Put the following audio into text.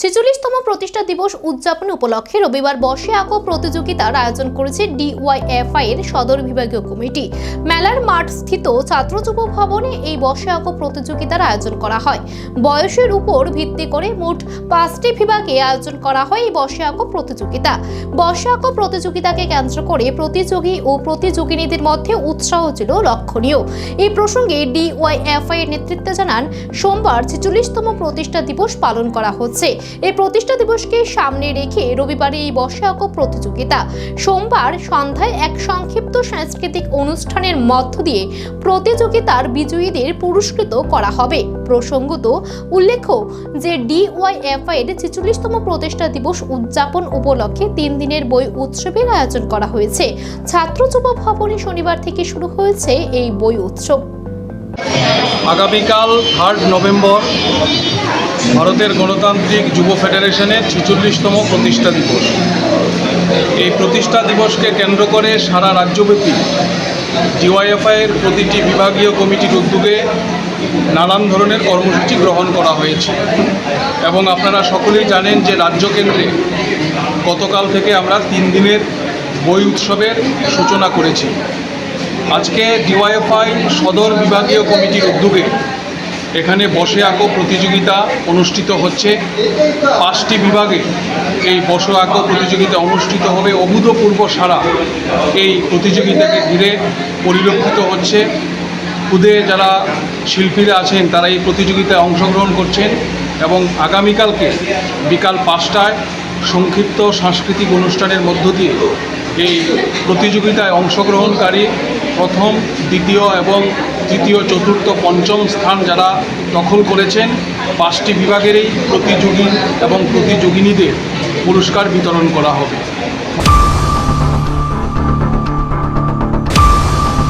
ছেচল্লিশতম প্রতিষ্ঠা দিবস উদযাপন উপলক্ষে রবিবার বসে আঁকো প্রতিযোগিতার আয়োজন করেছে ডিওয়াইএফআই এর সদর বিভাগীয় কমিটি। মেলার মাঠ স্থিত ছাত্র যুব ভবনে এই বসে আঁকো প্রতিযোগিতার আয়োজন করা হয়। বয়সের উপর ভিত্তি করে মোট পাঁচটি বিভাগে আয়োজন করা হয় এই বসে আঁকো প্রতিযোগিতা। বসে আঁকো প্রতিযোগিতাকে কেন্দ্র করে প্রতিযোগী ও প্রতিযোগিনীদের মধ্যে উৎসাহ ছিল লক্ষণীয়। এই প্রসঙ্গে ডিওয়াইএফআই এর নেতৃত্বে জানান, সোমবার ছেচল্লিশতম প্রতিষ্ঠা দিবস পালন করা হচ্ছে। এই প্রতিষ্ঠা দিবসকে সামনে রেখে রবিবারে এই বসে আঁকো প্রতিযোগিতা। সোমবার সন্ধ্যায় এক সংক্ষিপ্ত সাংস্কৃতিক অনুষ্ঠানের মধ্য দিয়ে প্রতিযোগিতার বিজয়ীদের পুরস্কৃত করা হবে। প্রসঙ্গত উল্লেখ্য যে ডিওয়াইএফআই এর ছেচল্লিশতম প্রতিষ্ঠা দিবস উদযাপন উপলক্ষে তিন দিনের বই উৎসবের আয়োজন করা হয়েছে। ছাত্র যুব ভবনে শনিবার থেকে শুরু হয়েছে এই বই উৎসব। আগামীকাল থার্ড নভেম্বর ভারতের গণতান্ত্রিক যুব ফেডারেশনের ছেচল্লিশতম প্রতিষ্ঠা দিবস। এই প্রতিষ্ঠা দিবসকে কেন্দ্র করে সারা রাজ্যব্যাপী ডিওয়াইএফআইয়ের প্রতিটি বিভাগীয় কমিটির উদ্যোগে নানান ধরনের কর্মসূচি গ্রহণ করা হয়েছে। এবং আপনারা সকলেই জানেন যে রাজ্য কেন্দ্রে গতকাল থেকে আমরা তিন দিনের বই উৎসবের সূচনা করেছি। আজকে ডিওয়াইএফআই সদর বিভাগীয় কমিটির উদ্যোগে এখানে বসে আঁকো প্রতিযোগিতা অনুষ্ঠিত হচ্ছে। পাঁচটি বিভাগে এই বসে আঁকো প্রতিযোগিতা অনুষ্ঠিত হবে। অভূতপূর্ব সারা এই প্রতিযোগিতাকে ঘিরে পরিলক্ষিত হচ্ছে। খুদে যারা শিল্পীরা আছেন, তারা এই প্রতিযোগিতায় অংশগ্রহণ করছেন এবং আগামীকালকে বিকাল পাঁচটায় সংক্ষিপ্ত সাংস্কৃতিক অনুষ্ঠানের মধ্য দিয়ে এই প্রতিযোগিতায় অংশগ্রহণকারী প্রথম, দ্বিতীয় এবং তৃতীয়, চতুর্থ, পঞ্চম স্থান যারা দখল করেছেন, পাঁচটি বিভাগেরই প্রতিযোগী এবং প্রতিযোগিনীদের পুরস্কার বিতরণ করা হবে।